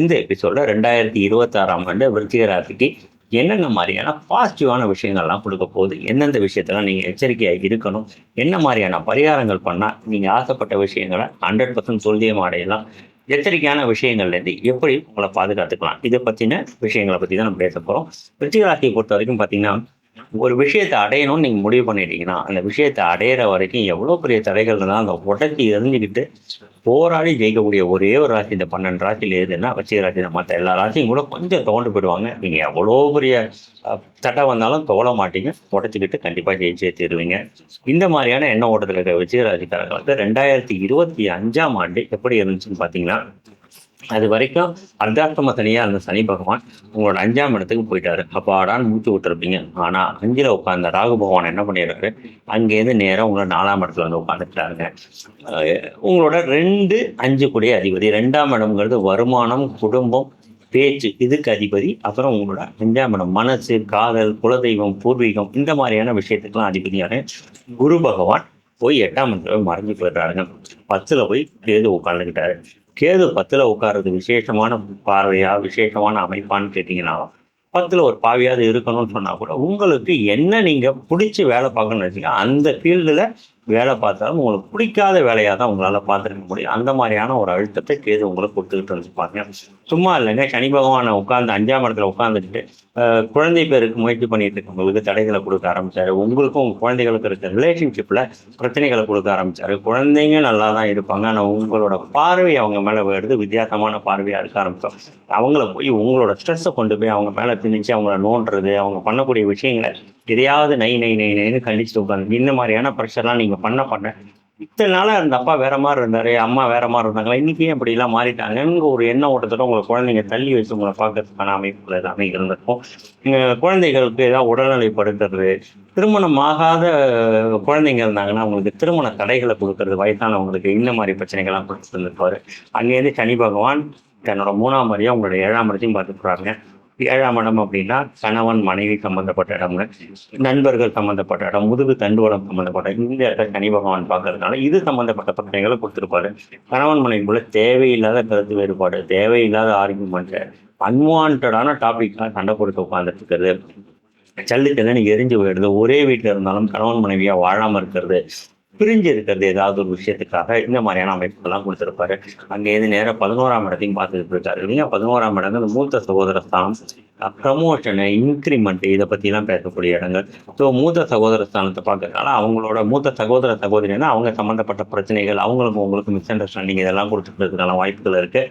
இந்த எபிசோடில் ரெண்டாயிரத்தி இருபத்தாறாம் ஆண்டு விருச்சிக ராசிக்கு என்னென்ன மாதிரியான பாசிட்டிவான விஷயங்கள்லாம் கொடுக்க போகுது? எந்தெந்த விஷயத்தெல்லாம் நீங்கள் எச்சரிக்கையாக இருக்கணும்? என்ன மாதிரியான பரிகாரங்கள் பண்ணால் நீங்கள் ஆசைப்பட்ட விஷயங்களை ஹண்ட்ரட் பர்சன்ட் சொல்லியம் அடையலாம்? எச்சரிக்கையான விஷயங்கள்லேருந்து எப்படி உங்களை பாதுகாத்துக்கலாம்? இதை பற்றின விஷயங்களை பற்றி தான் நம்ம பேச போகிறோம் விருச்சிக ராசியை பொறுத்த வரைக்கும் பார்த்தீங்கன்னா ஒரு விஷயத்தை அடையணும்னு நீங்கள் முடிவு பண்ணிட்டீங்கன்னா அந்த விஷயத்தை அடையிற வரைக்கும் எவ்வளோ பெரிய தடைகள் இருந்தாலும் அந்த உடச்சி எரிஞ்சுக்கிட்டு போராடி ஜெயிக்கக்கூடிய ஒரே ஒரு ராசி இந்த பன்னெண்டு ராசியில் எதுன்னா வச்சிக ராசி தான். மற்ற எல்லா ராசியும் கூட கொஞ்சம் தோண்டு போயிடுவாங்க. நீங்கள் எவ்வளோ பெரிய தடை வந்தாலும் தோல மாட்டீங்க. உடச்சிக்கிட்டு கண்டிப்பாக ஜெயிச்சே தருவீங்க. இந்த மாதிரியான எண்ண ஓட்டத்தில் இருக்கிற வச்சிக ராசிக்காரர்கள் வந்து ரெண்டாயிரத்தி இருபத்தி அஞ்சாம் ஆண்டு எப்படி இருந்துச்சுன்னு பார்த்தீங்கன்னா அது வரைக்கும் அர்த்தாஷ்டம சனியாக இருந்த சனி பகவான் உங்களோட அஞ்சாம் இடத்துக்கு போயிட்டாரு. அப்பாடான்னு மூச்சு விட்டுருப்பீங்க. ஆனால் அஞ்சில் உட்கார்ந்த ராகு பகவான் என்ன பண்ணிடுறாரு? அங்கேருந்து நேராக உங்களோட நாலாம் இடத்துல வந்து உட்காந்துட்டாருங்க உங்களோட ரெண்டு அஞ்சு கூடிய அதிபதி. ரெண்டாம் இடம்ங்கிறது வருமானம் குடும்பம் பேச்சு இதுக்கு அதிபதி. அப்புறம் உங்களோட அஞ்சாம் இடம் மனசு காதல் குலதெய்வம் பூர்வீகம் இந்த மாதிரியான விஷயத்துக்கெல்லாம் அதிபதியான குரு பகவான் போய் எட்டாம் இடத்துல மறைஞ்சு போயிடுறாருங்க. பத்தில் போய் உட்காந்துக்கிட்டாரு கேது பத்துல உட்கார்றது விசேஷமான பார்வையா விசேஷமான அமைப்பான்னு கேட்டிங்கன்னா பத்தில் ஒரு பாவியாவது இருக்கணும்னு சொன்னா கூட உங்களுக்கு என்ன நீங்க பிடிச்சி வேலை பார்க்கணும்னு வச்சுக்க அந்த ஃபீல்டில் வேலை பார்த்தாலும் உங்களுக்கு பிடிக்காத வேலையாக தான் உங்களால் பார்த்துருக்க முடியும். அந்த மாதிரியான ஒரு அழுத்தத்தை கேது உங்களுக்கு கொடுத்துக்கிட்டு இருந்துப்பாங்க சும்மா இல்லைங்க. சனி பகவானை உட்காந்து அஞ்சாம் இடத்துல உட்காந்துட்டு குழந்தை பேருக்கு முயற்சி பண்ணிட்டு இருக்கவங்களுக்கு தடைகளை கொடுக்க ஆரம்பிச்சாரு. உங்களுக்கும் உங்கள் குழந்தைகளுக்கு இருக்க ரிலேஷன்ஷிப்பில் பிரச்சனைகளை கொடுக்க ஆரம்பிச்சாரு. குழந்தைங்க நல்லா தான் இருப்பாங்க. ஆனால் உங்களோட பார்வை அவங்க மேலே வருது. வித்தியாசமான பார்வையாக இருக்க ஆரம்பித்தோம் அவங்கள போய் உங்களோட ஸ்ட்ரெஸ்ஸை கொண்டு போய் அவங்க மேலே திணிச்சு அவங்கள நோண்டுறது அவங்க பண்ணக்கூடிய விஷயங்களை எதையாவது நை நை நை நைன்னு கண்டிச்சுட்டு உட்காந்து இந்த மாதிரியான ப்ரெஷர்லாம் நீங்கள் பண்ண பண்ண இத்தனை நாளாக அந்த அப்பா வேற மாதிரி இருந்தாரு அம்மா வேற மாதிரி இருந்தாங்களா இன்னைக்கு ஏன் எல்லாம் மாறிட்டாங்கன்னு ஒரு எண்ண ஓட்டத்தோட உங்களை குழந்தைங்க தள்ளி வச்சு உங்களை பார்க்கறதுக்கான அமைப்புகள் எல்லாமே இருந்திருக்கும். குழந்தைகளுக்கு ஏதாவது உடல்நிலைப்படுத்துறது திருமணம் ஆகாத குழந்தைங்க இருந்தாங்கன்னா அவங்களுக்கு திருமண தடைகளை கொடுக்கறது வயசானவங்களுக்கு இந்த மாதிரி பிரச்சனைகள்லாம் கொடுத்துருந்துருப்பாரு அங்கேருந்து சனி பகவான் தன்னோட மூணாம் மாதிரியா உங்களோட ஏழாம் இடத்தையும் பார்த்துக்கிறாங்க போறாங்க ஏழாம் இடம் அப்படின்னா கணவன் மனைவி சம்பந்தப்பட்ட இடம்ங்க. நண்பர்கள் சம்பந்தப்பட்ட இடம் முதுகு தண்டுவடம் சம்பந்தப்பட்ட இந்த இடத்த சனி பகவான் பார்க்கறதுனால இது சம்பந்தப்பட்ட பிரச்சனைகளை கொடுத்துருப்பாரு. கணவன் மனைவிக்குள்ள தேவையில்லாத கருத்து வேறுபாடு தேவையில்லாத ஆர்குமெண்ட் அன்வான்டான டாபிக்லாம் சண்டை கொடுத்து உட்காந்துட்டு இருக்கிறது. சல்லு சல்லுன்னு எரிஞ்சு போயிடுது. ஒரே வீட்டில் இருந்தாலும் கணவன் மனைவியா வாழாம இருக்கிறது. பிரிஞ்சு இருக்கிறது ஏதாவது ஒரு விஷயத்துக்காக இந்த மாதிரியான அமைப்புகள்லாம் கொடுத்துருப்பாரு. அங்கேருந்து நேராக பதினோராம் இடத்தையும் பார்த்துட்டு இருக்காரு இல்லையா? பதினோராம் இடம் இந்த மூத்த சகோதர ஸ்தானம். ப்ரமோஷனு இன்க்ரிமெண்ட் இதை பற்றிலாம் பேசக்கூடிய இடங்கள். ஸோ மூத்த சகோதர ஸ்தானத்தை பார்க்கறதுனால அவங்களோட மூத்த சகோதர சகோதரினா அவங்க சம்மந்தப்பட்ட பிரச்சனைகள் அவங்களுக்கு உங்களுக்கு மிஸ் அண்டர்ஸ்டாண்டிங் இதெல்லாம் கொடுத்துக்கிறதுக்கான வாய்ப்புகள் இருக்கு.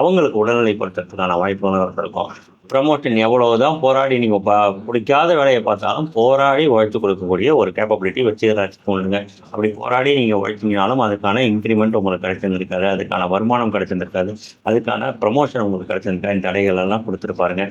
அவங்களுக்கு உடல்நிலைப்படுத்துறதுக்கான வாய்ப்புகளும் இருக்கும் ப்ரமோஷன் எவ்வளவுதான் போராடி நீங்கள் பா பிடிக்காத வேலையை பார்த்தாலும் போராடி உழைத்து கொடுக்கக்கூடிய ஒரு கேப்பபிலிட்டி வச்சுக்கிறாச்சு ஒன்றுங்க அப்படி போராடி நீங்கள் உழைச்சிங்கனாலும் அதுக்கான இன்க்ரிமெண்ட் உங்களுக்கு கிடைச்சிருந்துருக்காது. அதுக்கான வருமானம் கிடைச்சிருந்துருக்காது. அதுக்கான ப்ரமோஷன் உங்களுக்கு கிடைச்சிருக்கா இந்த தடைகள் எல்லாம் கொடுத்துருப்பாருங்க.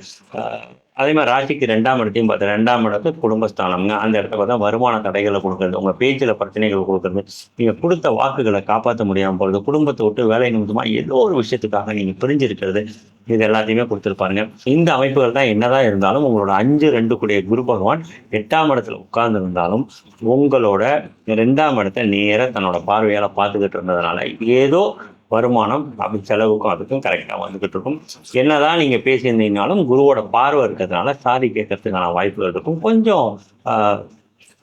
அதே மாதிரி ராசிக்கு ரெண்டாம் இடத்தையும் பார்த்து ரெண்டாம் இடத்து குடும்பஸ்தானம்ங்க அந்த இடத்துல பார்த்தா வருமான தடைகளை கொடுக்குறது உங்கள் பேச்சில் பிரச்சனைகள் கொடுக்குறது. நீங்கள் கொடுத்த வாக்குகளை காப்பாற்ற முடியாமல் போகிறது குடும்பத்தை விட்டு வேலை நிமித்தமாக ஏதோ ஒரு விஷயத்துக்காக நீங்கள் பிரிஞ்சிருக்கிறது இது எல்லாத்தையுமே கொடுத்துருப்பாருங்க இந்த அமைப்புகள் தான் என்னதான் இருந்தாலும் உங்களோட அஞ்சு ரெண்டு கூடிய குரு பகவான் எட்டாம் இடத்துல உட்கார்ந்து இருந்தாலும் உங்களோட ரெண்டாம் இடத்தை நேராக தன்னோட பார்வையால் பார்த்துக்கிட்டு இருந்ததுனால ஏதோ வருமானம் அப்படி செலவுக்கும் அதுக்கும் கரெக்டாக வந்துக்கிட்டு இருக்கும். என்னதான் நீங்கள் பேசியிருந்தீங்கனாலும் குருவோட பார்வை இருக்கிறதுனால சாதி கேட்கறதுக்கான வாய்ப்புகள் இருக்கும். கொஞ்சம்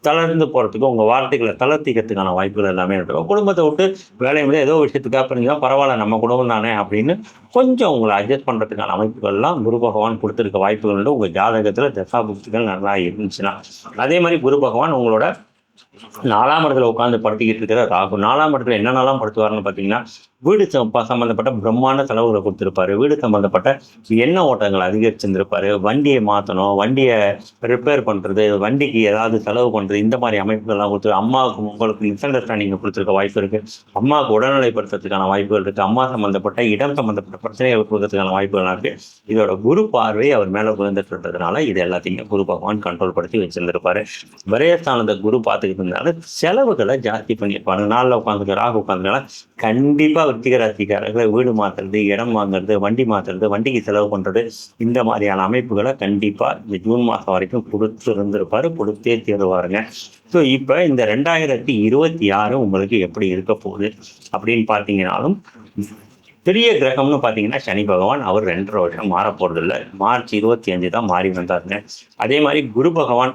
தளர்ந்து போகிறதுக்கு உங்கள் வார்த்தைகளை தளர்த்திக்கிறதுக்கான வாய்ப்புகள் எல்லாமே இருக்கும். குடும்பத்தை விட்டு வேலையை விட ஏதோ விஷயத்துக்காக பண்ணிக்கலாம் பரவாயில்ல நம்ம குடும்பம் தானே அப்படின்னு கொஞ்சம் உங்களை அட்ஜஸ்ட் பண்ணுறதுக்கான அமைப்புகள்லாம் குரு பகவான் கொடுத்துருக்க வாய்ப்புகள் உண்டு. உங்கள் ஜாதகத்தில் தசா புக்திகள் நல்லா இருந்துச்சுன்னா. அதே மாதிரி குரு பகவான் உங்களோட நாலாம் இடத்துல உட்காந்து படுத்திக்கிட்டு இருக்கிற ராகு நாலாம் இடத்துல என்னென்னலாம் படுத்துவாருன்னு பார்த்தீங்கன்னா வீடு சம்பந்தப்பட்ட பிரம்மாண்ட செலவுகளை கொடுத்துருப்பாரு. வீடு சம்பந்தப்பட்ட என்ன ஓட்டங்கள் அதிகரிச்சிருந்திருப்பாரு. வண்டியை மாற்றணும் வண்டியை ரிப்பேர் பண்ணுறது வண்டிக்கு ஏதாவது செலவு பண்ணுறது இந்த மாதிரி அமைப்புகள்லாம் கொடுத்து அம்மாவுக்கு உங்களுக்கு மிஸ் அண்டர்ஸ்டாண்டிங் கொடுத்துருக்க வாய்ப்பு இருக்கு. அம்மாவுக்கு உடல்நிலைப்படுத்துறதுக்கான வாய்ப்புகள் இருக்கு. அம்மா சம்பந்தப்பட்ட இடம் சம்பந்தப்பட்ட பிரச்சனைகள் கொடுக்கறதுக்கான வாய்ப்புகள்லாம் இருக்கு. இதோட குரு பார்வை அவர் மேலே விழுந்துட்டு இது எல்லாத்தையும் குரு பகவான் கண்ட்ரோல் படுத்தி வச்சிருந்திருப்பாரு. விரயஸ்தானத்தை குரு பார்த்துக்கிட்டு இருந்தாலும் செலவுகளை ஜாஸ்தி பண்ணியிருப்பாங்க நாளில் உட்காந்துருக்க ராகு உட்காந்துருக்கலாம் கண்டிப்பாக விருத்திக ராசிக்காரர்கள் வீடு மாற்றுறது இடம் வாங்குறது வண்டி மாற்றுறது வண்டிக்கு செலவு பண்ணுறது இந்த மாதிரியான அமைப்புகளை கண்டிப்பாக இந்த ஜூன் மாதம் வரைக்கும் கொடுத்து இருந்திருப்பாரு கொடுத்தே தீருவாருங்க. ஸோ இப்போ இந்த ரெண்டாயிரத்தி இருபத்தி ஆறு உங்களுக்கு எப்படி இருக்க போகுது அப்படின்னு பார்த்தீங்கன்னாலும் பெரிய கிரகம்னு பார்த்தீங்கன்னா சனி பகவான் அவர் ரெண்டரை வருஷம் மாற போகிறதில்ல மார்ச் இருபத்தி அஞ்சு தான் மாறி வந்தாருங்க. அதே மாதிரி குரு பகவான்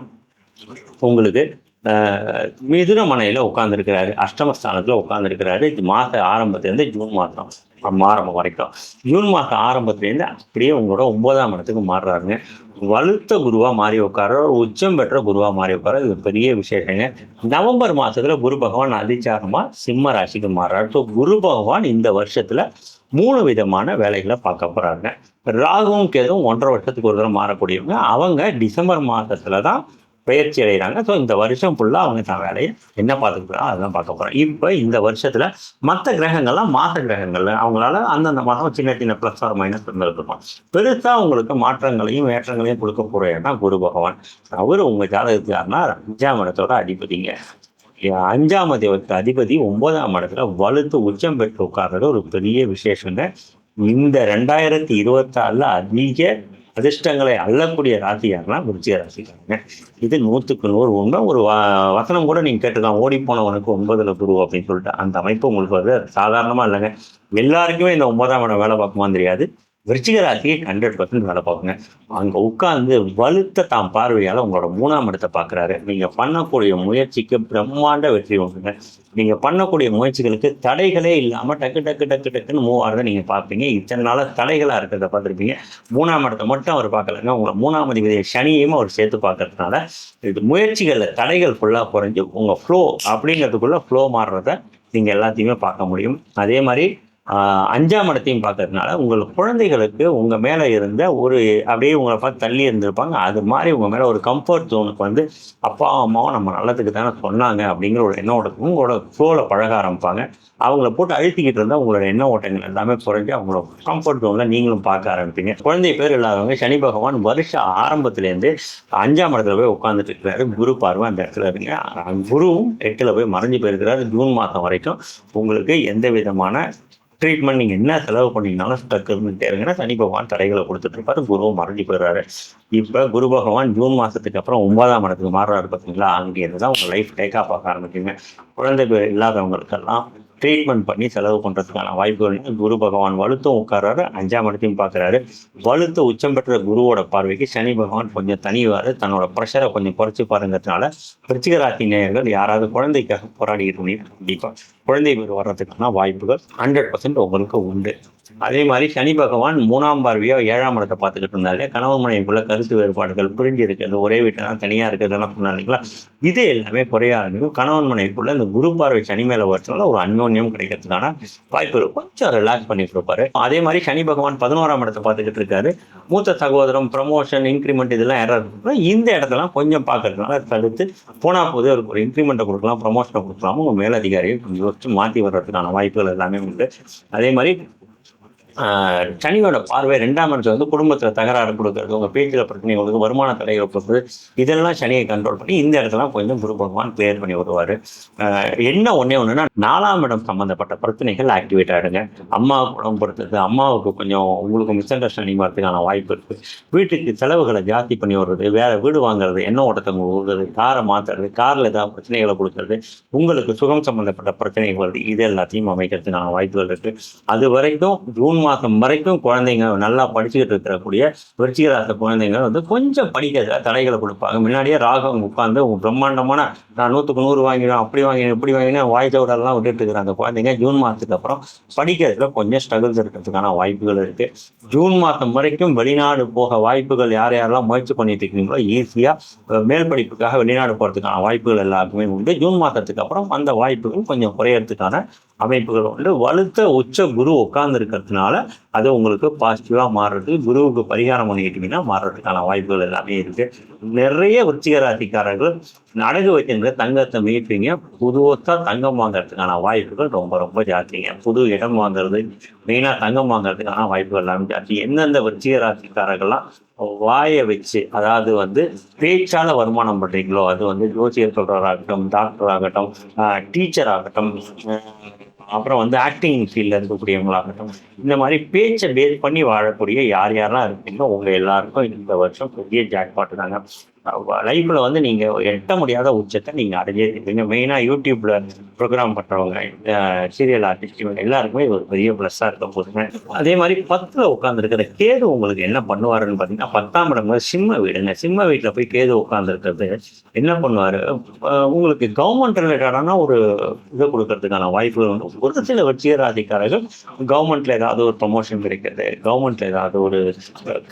உங்களுக்கு மிதுனமனையில் மிதுன மனையில் உட்காந்துருக்கிறாரு அஷ்டமஸ்தானத்தில் உட்காந்துருக்கிறாரு இது மாத ஆரம்பத்துலேருந்து ஜூன் மாதம். ஆரம்பம் வரைக்கும். ஜூன் மாதம் ஆரம்பத்துலேருந்து அப்படியே உங்களோட ஒன்பதாம் இடத்துக்கு மாறுறாருங்க. வலுத்த குருவாக மாறி உட்கார உச்சம் பெற்ற குருவாக மாறி உட்கார இது பெரிய விசேஷங்க. நவம்பர் மாதத்துல குரு பகவான் அதிச்சாரமாக சிம்ம ராசிக்கு மாறுறாரு. ஸோ குரு பகவான் இந்த வருஷத்தில் மூணு விதமான வேலைகளை பார்க்க போகிறாருங்க ராகுவும் கேதும் ஒன்றரை வருஷத்துக்கு ஒரு தடவை மாறக்கூடியவங்க. அவங்க டிசம்பர் மாதத்தில் தான் பயிற்சி அடைகிறாங்க. ஸோ இந்த வருஷம் ஃபுல்லாக அவங்க தான் வேலையை என்ன பார்த்துக்கிறாங்க அதுதான் பார்க்க போகிறோம் இப்போ இந்த வருஷத்தில் மற்ற கிரகங்கள்லாம் மாத கிரகங்கள். அவங்களால அந்தந்த மாதம் சின்ன சின்ன ப்ளஸ் ஆர் மைனஸ் இருந்திருக்கும் பெருசாக உங்களுக்கு மாற்றங்களையும் ஏற்றங்களையும் கொடுக்கக்கூடிய தான் இடம் குரு பகவான். அவர் உங்கள் ஜாதகத்துக்கு அஞ்சாம் இடத்தோட அதிபதிங்க. அஞ்சாம் தேவத்துக்கு அதிபதி ஒன்பதாம் இடத்துல வலுத்து உச்சம் பெற்று உட்கார்றது ஒரு பெரிய விசேஷங்க. இந்த ரெண்டாயிரத்தி இருபத்தாறில் அதிக அதிர்ஷ்டங்களை அள்ளக்கூடிய ராசி யாருன்னா விருச்சிக ராசிக்காரங்க. இது நூற்றுக்கு நூறு உண்மை. ஒரு வ- வசனம் கூட நீங்கள் கேட்டுக்கலாம் ஓடி போனவனுக்கு ஒன்பதுல குரு அப்படின்னு சொல்லிட்டு அந்த அமைப்பு உங்களுக்கு வந்து சாதாரணமாக இல்லைங்க. எல்லாருக்குமே இந்த ஒன்பதாம் இடம் வேலை பார்க்குமான்னு தெரியாது. விருச்சிகராசியை ஹண்ட்ரட் பர்சன்ட் வேலை பார்க்குங்க. அங்கே உட்காந்து வலுத்த தாம் பார்வையால் உங்களோட மூணாம் இடத்தை பார்க்குறாரு. நீங்கள் பண்ணக்கூடிய முயற்சிக்கு பிரம்மாண்ட வெற்றி உண்டுங்க. நீங்கள் பண்ணக்கூடிய முயற்சிகளுக்கு தடைகளே இல்லாமல் டக்கு டக்கு டக்கு டக்குன்னு மூவ் ஆகிறத நீங்கள் பார்ப்பீங்க. இத்தனை நாளாக தடைகளாக இருக்கிறத பார்த்துருப்பீங்க. மூணாம் இடத்தை மட்டும் அவர் பார்க்கலங்க. உங்களை மூணாம் அதிபதியை சனியையும் அவர் சேர்த்து பார்க்கறதுனால இது முயற்சிகளில் தடைகள் ஃபுல்லாக குறைஞ்சு உங்கள் ஃப்ளோ அப்படிங்கிறதுக்குள்ளே ஃப்ளோ மாறுறத நீங்கள் எல்லாத்தையுமே பார்க்க முடியும். அதே மாதிரி அஞ்சாம் இடத்தையும் பார்த்ததுனால உங்கள் குழந்தைகளுக்கு உங்கள் மேலே இருந்த ஒரு அப்படியே உங்களை பார்த்து தள்ளி இருந்திருப்பாங்க. அது மாதிரி உங்கள் மேலே ஒரு கம்ஃபர்ட் ஜோனுக்கு வந்து அப்பா அம்மாவும் நம்ம நல்லதுக்கு தானே சொன்னாங்க அப்படிங்கிற ஒரு எண்ண ஓட்டம் உங்களோட ஃப்ளோவில் பழக ஆரம்பிப்பாங்க. அவங்கள போட்டு அழுத்திக்கிட்டு இருந்தால் உங்களோட எண்ண ஓட்டங்கள் எல்லாமே குறைஞ்சு அவங்களோட கம்ஃபர்ட் ஜோனில் நீங்களும் பார்க்க ஆரம்பிப்பீங்க. குழந்தை பேர் இல்லாதவங்க சனி பகவான் வருஷ ஆரம்பத்துலேருந்து அஞ்சாம் இடத்துல போய் உட்காந்துட்டு இருக்கிறாரு குரு பார்வை அந்த இடத்துல இருங்க குருவும் எட்டில் போய் மறைஞ்சு போயிருக்கிறாரு. ஜூன் மாதம் வரைக்கும். உங்களுக்கு எந்த விதமான ட்ரீட்மெண்ட் நீங்கள் என்ன செலவு பண்ணீங்கனாலும் டக்குன்னு இருந்துகிட்டே சனி பகவான் தடைகளை கொடுத்துட்ருப்பாரு குருவும் மறைஞ்சு போயிடுறாரு. இப்போ குரு பகவான் ஜூன் மாதத்துக்கு அப்புறம் ஒன்பதாம் இடத்துக்கு மாறுறாரு பார்த்தீங்களா அங்கேருந்து தான் உங்கள் லைஃப் டேக் ஆஃப் ஆக ஆரம்பிக்குங்க. குழந்தை இல்லாதவங்களுக்கெல்லாம் ட்ரீட்மெண்ட் பண்ணி செலவு பண்ணுறதுக்கான வாய்ப்புகள் குரு பகவான் வலுத்தும் உட்கார்றாரு. அஞ்சாம் இடத்தையும் பார்க்குறாரு. வலுத்து உச்சம் பெற்ற குருவோட பார்வைக்கு சனி பகவான் கொஞ்சம் தனிவார் தன்னோட ப்ரெஷரை கொஞ்சம் குறைச்சி பாருங்கிறதுனால விருச்சிகராசி நேயர்கள் யாராவது குழந்தைக்காக போராடிட்டு இருந்தீங்க கண்டிப்பாக குழந்தை பேர் வர்றதுக்கான வாய்ப்புகள் ஹண்ட்ரட் பர்சன்ட் உங்களுக்கு உண்டு. அதே மாதிரி சனி பகவான் மூணாம் பார்வையோ ஏழாம் இடத்தை பார்த்துக்கிட்டு இருந்தாலே கணவன் மனைவிக்குள்ள கருத்து வேறுபாடுகள் புரிஞ்சு இருக்கிறது ஒரே வீட்டில் தனியாக இருக்கிறதெல்லாம் சொன்னாங்களா இது எல்லாமே குறைய ஆரம்பிக்கும் கணவன் மனைவிக்குள்ள இந்த குரு பார்வை சனி மேலே வரதுனால ஒரு அந்யோன்யம் கிடைக்கிறதுக்கான வாய்ப்பு இருக்கும் கொஞ்சம் ரிலாக்ஸ் பண்ணிட்டு இருப்பாரு. அதே மாதிரி சனி பகவான் பதினோராம் இடத்தை பார்த்துக்கிட்டு இருக்காரு. மூத்த சகோதரம் ப்ரமோஷன் இன்க்ரிமெண்ட் இதெல்லாம் யாராவது இருக்கும் இந்த இடத்தெல்லாம் கொஞ்சம் பார்க்கறதுனால தடுத்து போனால் போது அவருக்கு ஒரு இன்க்ரிமெண்ட்டை கொடுக்கலாம் ப்ரமோஷனை கொடுக்கலாம். உங்கள் மேலதிகாரியை கொஞ்சம் யோசிச்சு மாற்றி வர்றதுக்கான வாய்ப்புகள் எல்லாமே உண்டு. அதே மாதிரி சனியோட பார்வை ரெண்டாம் இடத்துல வந்து குடும்பத்தில் தகராறு கொடுக்கறது உங்கள் பேச்சில் பிரச்சனை உங்களுக்கு வருமான தடைகளை கொடுக்குறது இதெல்லாம் சனியை கண்ட்ரோல் பண்ணி இந்த இடத்துலாம் கொஞ்சம் குரு பகவான் கிளியர் பண்ணி வருவார் என்ன ஒன்றே ஒன்றுனா நாலாம் இடம் சம்மந்தப்பட்ட பிரச்சனைகள் ஆக்டிவேட் ஆகிடுங்க அம்மாவுக்கு உடம்பு பொறுத்தது அம்மாவுக்கு கொஞ்சம் உங்களுக்கு மிஸ் அண்டர்ஸ்டாண்டிங் வரதுக்கான வாய்ப்பு இருக்குது வீட்டுக்கு செலவுகளை ஜாஸ்தி பண்ணி வர்றது வேற வீடு வாங்குறது என்ன ஓட்டத்தை கொடுக்குறது காரை மாற்றுறது காரில் ஏதாவது பிரச்சனைகளை கொடுக்கறது உங்களுக்கு சுகம் சம்மந்தப்பட்ட பிரச்சனைகள் வருது. இது எல்லாத்தையும் அமைக்கிறதுக்கான வாய்ப்புகள் இருக்குது அது வரைக்கும் ஜூன் மாதம் வரைக்கும் குழந்தைங்க நல்லா படிச்சுக்கிட்டு இருக்கக்கூடிய விருச்சிகராச குழந்தைங்க வந்து கொஞ்சம் படிக்க தடைகளை கொடுப்பாங்க. முன்னாடியே ராகம் உட்காந்து பிரம்மாண்டமான நான் நூற்றுக்கு நூறு வாங்கினோம் அப்படி வாங்கினோம் இப்படி வாங்கினேன் வாய் சவுடெல்லாம் விட்டுட்டு இருக்கிற அந்த குழந்தைங்க ஜூன் மாதத்துக்கு அப்புறம் படிக்கிறதுல கொஞ்சம் ஸ்ட்ரகிள்ஸ் இருக்கிறதுக்கான வாய்ப்புகள் இருக்கு. ஜூன் மாதம் வரைக்கும் வெளிநாடு போக வாய்ப்புகள் யார் யாரெல்லாம் முயற்சி பண்ணிட்டு இருக்கீங்களோ ஈஸியாக மேல் படிப்புக்காக வெளிநாடு போகிறதுக்கான வாய்ப்புகள் எல்லாருக்குமே உண்டு. ஜூன் மாதத்துக்கு அப்புறம் அந்த வாய்ப்புகள் கொஞ்சம் குறையறதுக்கான அமைப்புகள் உண்டு. வலுத்த உச்ச குரு உட்கார்ந்து இருக்கிறதுனால அது உங்களுக்கு பாசிட்டிவாக மாறுறது குருவுக்கு பரிகாரம் பண்ணிக்கிட்டீங்கன்னா மாறுறதுக்கான வாய்ப்புகள் எல்லாமே இருக்கு. நிறைய விருச்சிக ராசிக்காரர்கள் அடகு வைக்கின்ற தங்கத்தை மீட்பீங்க. புதுவத்தா தங்கம் வாங்குறதுக்கான வாய்ப்புகள் ரொம்ப ரொம்ப ஜாஸ்திங்க. புது இடம் வாங்குறது மெயினாக தங்கம் வாங்குறதுக்கான வாய்ப்புகள் எல்லாமே ஜாஸ்தி. எந்தெந்த விருச்சிக ராசிக்காரர்கள்லாம் வாயை வச்சு அதாவது வந்து பேச்சால வருமானம் பண்றீங்களோ அது வந்து ஜோசியர் சொல்றவராகட்டும் டாக்டர் ஆகட்டும் டீச்சர் ஆகட்டும் அப்புறம் வந்து ஆக்டிங் ஃபீல்டில் இருக்கக்கூடியவங்களாகட்டும் இந்த மாதிரி பேச்சை பேஸ் பண்ணி வாழக்கூடிய யார் யாரெல்லாம் இருக்கீங்களோ உங்கள் எல்லாருக்கும் இந்த வருஷம் பெரிய ஜாக்பாட்டு தாங்க. லைஃப்பில் வந்து நீங்கள் எட்ட முடியாத உச்சத்தை நீங்கள் அடைஞ்சிருக்கீங்க. மெயினாக யூடியூப்பில் ப்ரோக்ராம் பண்ணுறவங்க சீரியல் ஆர்டிஸ்ட் இவங்க எல்லாருக்குமே ஒரு பெரிய ப்ளஸ்ஸாக இருக்க போதுங்க அதே மாதிரி பத்தில் உட்காந்துருக்கிற கேது உங்களுக்கு என்ன பண்ணுவாருன்னு பார்த்தீங்கன்னா பத்தாம் இடம் சிம்ம வீடுங்க. சிம்ம வீட்டில் போய் கேது உட்காந்துருக்கிறது என்ன பண்ணுவார்? உங்களுக்கு கவர்மெண்ட் ரிலேட்டடான ஒரு இதை கொடுக்கறதுக்கான வாய்ப்புகள் வந்து ஒரு சில வெற்றிய ராசிக்காரர்கள் கவர்மெண்ட்டில் ஏதாவது ஒரு ப்ரொமோஷன் கிடைக்கிறது கவர்மெண்ட்டில் ஏதாவது ஒரு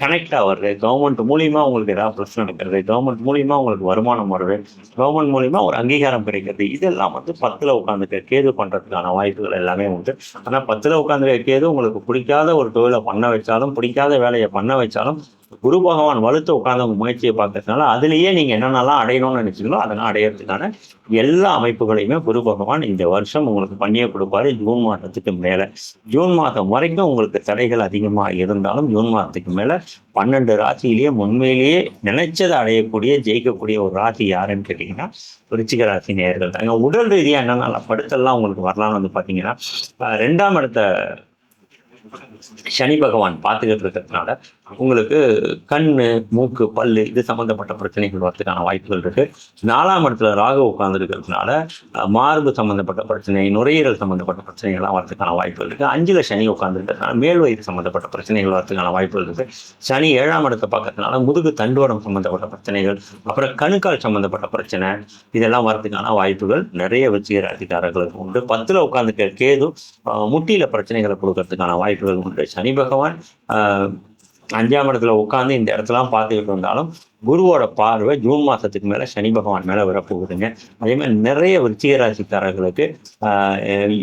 கனெக்ட் ஆகிறது கவர்மெண்ட் மூலியமாக உங்களுக்கு ஏதாவது பிரச்சனை நடக்கிறது கவர்மெண்ட் மூலியமாக உங்களுக்கு வருமானம் வருது கவர்மெண்ட் மூலியமாக ஒரு அங்கீகாரம் கிடைக்கிறது இதெல்லாம் வந்து பத்தில் உட்காந்துக்க கேது பண்ணுறதுக்கான வாய்ப்புகள் எல்லாமே உண்டு. ஆனால் பத்தில் உட்காந்துக்க கேது உங்களுக்கு பிடிக்காத ஒரு தொழிலை பண்ண வச்சாலும் பிடிக்காத வேலையை பண்ண வச்சாலும் குரு பகவான் வலுத்து உட்கார்ந்த முயற்சியை பார்க்கறதுனால அதுலேயே நீங்கள் என்னென்னலாம் அடையணும்னு நினைச்சீங்களோ அதெல்லாம் அடையிறதுக்கான எல்லா அமைப்புகளையுமே குரு பகவான் இந்த வருஷம் உங்களுக்கு பண்ணியே கொடுப்பாரு. ஜூன் மாதத்துக்கு மேலே. ஜூன் மாதம் வரைக்கும் உங்களுக்கு தடைகள் அதிகமாக இருந்தாலும் ஜூன் மாதத்துக்கு மேலே பன்னெண்டு ராசியிலேயே உண்மையிலேயே நினைச்சதை அடையக்கூடிய ஜெயிக்கக்கூடிய ஒரு ராசி யாருன்னு கேட்டிங்கன்னா விருச்சிக ராசி நேர்கள் தாங்க உடல் ரீதியாக என்னென்ன படுத்தெல்லாம் உங்களுக்கு வரலாம்னு வந்து பார்த்தீங்கன்னா ரெண்டாம் இடத்த சனி பகவான் பார்த்துக்கிட்டு இருக்கிறதுனால உங்களுக்கு கண் மூக்கு பல்லு இது சம்மந்தப்பட்ட பிரச்சனைகள் வரதுக்கான வாய்ப்புகள் இருக்கு. நாலாம் இடத்துல ராகு உட்கார்ந்துருக்கிறதுனால மார்பு சம்மந்தப்பட்ட பிரச்சனை நுரையீரல் சம்மந்தப்பட்ட பிரச்சனைகள்லாம் வரதுக்கான வாய்ப்புகள் இருக்கு. அஞ்சுல சனி உட்கார்ந்துருக்கிறதுனால மேல் வயிறு சம்மந்தப்பட்ட பிரச்சனைகள் வரதுக்கான வாய்ப்புகள் இருக்கு. சனி ஏழாம் இடத்தை பார்க்கறதுனால முதுகு தண்டுவடம் சம்மந்தப்பட்ட பிரச்சனைகள் அப்புறம் கணுக்கால் சம்மந்தப்பட்ட பிரச்சனை இதெல்லாம் வரதுக்கான வாய்ப்புகள் நிறைய வச்சுக்கிற அதிகாரங்களுக்கு உண்டு. பத்தில் உட்காந்துக்க கேது முட்டியில் பிரச்சனைகளை கொடுக்கறதுக்கான வாய்ப்புகள் உண்டு. சனி பகவான் அஞ்சாம் இடத்துல உட்காந்து இந்த இடத்தெல்லாம் பார்த்துக்கிட்டு இருந்தாலும் குருவோட பார்வை ஜூன் மாதத்துக்கு மேலே சனி பகவான் மேலே வரப்போகுதுங்க. அதே மாதிரி நிறைய விருச்சிக ராசிக்காரர்களுக்கு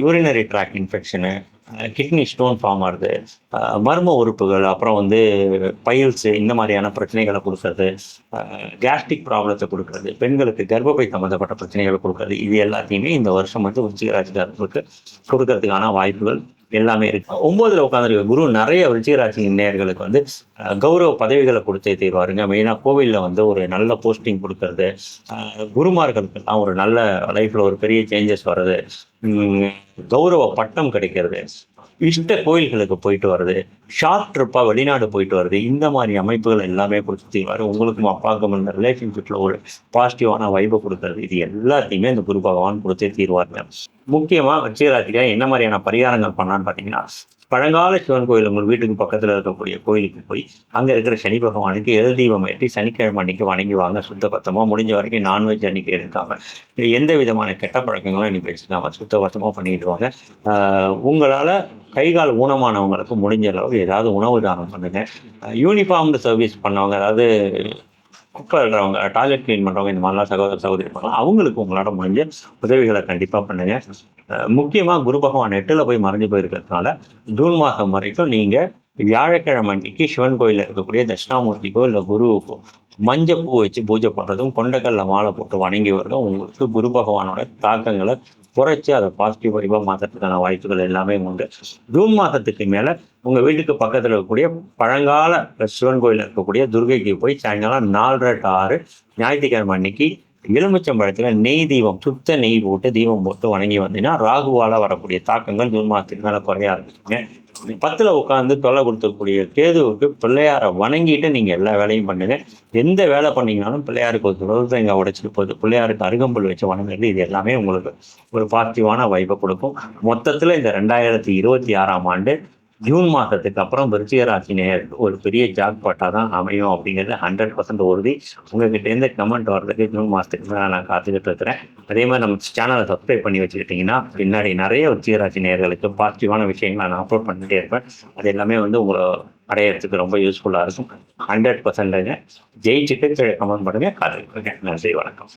urinary tract infection kidney stone form ஆகுது. மர்ம உறுப்புகள் அப்புறம் வந்து பயில்ஸு இந்த மாதிரியான பிரச்சனைகளை கொடுக்கறது கேஸ்ட்ரிக் ப்ராப்ளத்தை கொடுக்கறது பெண்களுக்கு கர்ப்பப்பை சம்மந்தப்பட்ட பிரச்சனைகளை கொடுக்கறது இது எல்லாத்தையுமே இந்த வருஷம் வந்து விருச்சிக ராசிக்காரர்களுக்கு கொடுக்கறதுக்கான வாய்ப்புகள் எல்லாமே இருக்கு. ஒன்பதுல உட்காந்துருக்க குரு நிறைய விருச்சிக நேர்களுக்கு வந்து கௌரவ பதவிகளை கொடுத்தே தீர்வாருங்க. மெயினாக கோவிலில் வந்து ஒரு நல்ல போஸ்டிங் கொடுக்கறது குருமார்களுக்கு குருமார்களுக்கெல்லாம் ஒரு நல்ல லைஃப்ல ஒரு பெரிய சேஞ்சஸ் வர்றது உம், கௌரவ பட்டம் கிடைக்கிறது. இஷ்ட கோயில்களுக்கு போயிட்டு வர்றது ஷார்ட் ட்ரிப்பாக வெளிநாடு போயிட்டு வருது இந்த மாதிரி அமைப்புகள் எல்லாமே கொடுத்துருவாரு உங்களுக்கும் அப்பாவுக்கும் இந்த ரிலேஷன்ஷிப்பில் ஒரு பாசிட்டிவான வைபை கொடுக்குறது இது எல்லாத்தையுமே இந்த குரு பகவான் கொடுத்தே தீர்வாருங்க முக்கியமாக வச்சிராசில என்ன மாதிரியான பரிகாரங்கள் பண்ணலான்னு பார்த்தீங்கன்னா பழங்கால சிவன் கோயில் உங்கள் வீட்டுக்கு பக்கத்துல இருக்கக்கூடிய கோயிலுக்கு போய் அங்க இருக்கிற சனி பகவானுக்கு எல் தீபம் ஏற்றி சனிக்கிழமை அன்னைக்கு வணங்கி வாங்க சுத்த பத்தமாக முடிஞ்ச வரைக்கும் நான்வெஜ் அன்னைக்கு எடுக்காம எந்த விதமான கெட்ட பழக்கங்களும் இன்றைக்கி வச்சுக்காம சுத்த பத்தமாக பண்ணிட்டு உங்களால் கைகால் உங்களால கை கால் ஊனமானவங்களுக்கு முடிஞ்ச அளவுக்கு ஏதாவது உணவு தானம் பண்ணுங்க. யூனிஃபார்ம்டு சர்வீஸ் பண்ணவங்க அதாவது குப்பை இருக்கிறவங்க டாய்லெட் க்ளீன் பண்ணுறவங்க இந்த மாதிரிலாம் சகோதர சகோதரி பண்ணலாம் அவங்களுக்கு உங்களோட முடிஞ்ச உதவிகளை கண்டிப்பாக பண்ணுங்க. முக்கியமாக குரு பகவான் எட்டில் போய் மறைஞ்சு போயிருக்கிறதுனால ஜூன் மாதம் வரைக்கும் நீங்கள் வியாழக்கிழமை அன்னைக்கு சிவன் கோயிலில் இருக்கக்கூடிய தட்சிணாமூர்த்திக்கோ இல்லை குருவுக்கோ மஞ்சள் பூ வச்சு பூஜை பண்ணுறதும் கொண்டக்கல்ல மாலை போட்டு வணங்கி வரதும் உங்களுக்கு குரு பகவானோட தாக்கங்களை குறைச்சி அதை பாசிட்டிவ் வடிவாக மாற்றுறதுக்கான வாய்ப்புகள் எல்லாமே உண்டு. ஜூன் மாதத்துக்கு மேலே உங்கள் வீட்டுக்கு பக்கத்தில் இருக்கக்கூடிய பழங்கால சிவன் கோயிலில் இருக்கக்கூடிய துர்கைக்கு போய் சாயங்காலம் நாலரை to ஆறு ஞாயிற்றுக்கிழமை அன்னைக்கு எலுமிச்சம்பழத்தில் நெய் தீபம் சுத்த நெய் போட்டு தீபம் போட்டு வணங்கி வந்தீங்கன்னா ராகுவால் வரக்கூடிய தாக்கங்கள் ஜூன் மாதத்துக்கு மேலே குறைய ஆரம்பிச்சுங்க பத்தில் உட்காந்து தொல்லை கொடுத்துக்கூடிய கேதுவுக்கு பிள்ளையாரை வணங்கிட்டு நீங்கள் எல்லா வேலையும் பண்ணுங்கள் எந்த வேலை பண்ணீங்கனாலும் பிள்ளையாருக்கு ஒரு துளசிங்க உடைச்சிட்டு போகுது பிள்ளையாருக்கு அருகம்புல் வச்சு வணங்குறது இது எல்லாமே உங்களுக்கு ஒரு பாசிட்டிவான வைப்பை கொடுக்கும். மொத்தத்தில் இந்த ரெண்டாயிரத்தி இருபத்தி ஆறாம் ஆண்டு ஜூன் மாதத்துக்கு அப்புறம் விருச்சிக ராசி நேயருக்கு ஒரு பெரிய ஜாக்பாட்டாக தான் அமையும் அப்படிங்கிறது ஹண்ட்ரட் பர்சன்ட் உறுதி. உங்ககிட்டேருந்து கமெண்ட் வர்றதுக்கு ஜூன் மாதத்துக்கு நான் காத்துக்கிட்டு இருக்கிறேன். அதே மாதிரி நம்ம சேனலை சப்ஸ்கிரைப் பண்ணி வச்சுக்கிட்டிங்கன்னா பின்னாடி நிறைய விருச்சிக ராசி நேயர்களுக்கு பாசிட்டிவான விஷயங்களை நான் அப்லோட் பண்ணிட்டே இருப்பேன். அது எல்லாமே வந்து உங்களை அடையிறதுக்கு ரொம்ப யூஸ்ஃபுல்லாக இருக்கும். ஹண்ட்ரட் பர்சன்ட்டுங்க ஜெயிச்சுட்டு கமெண்ட் பண்ணுங்க. காத்துக்கிட்டு இருக்கேன். நன்றி வணக்கம்.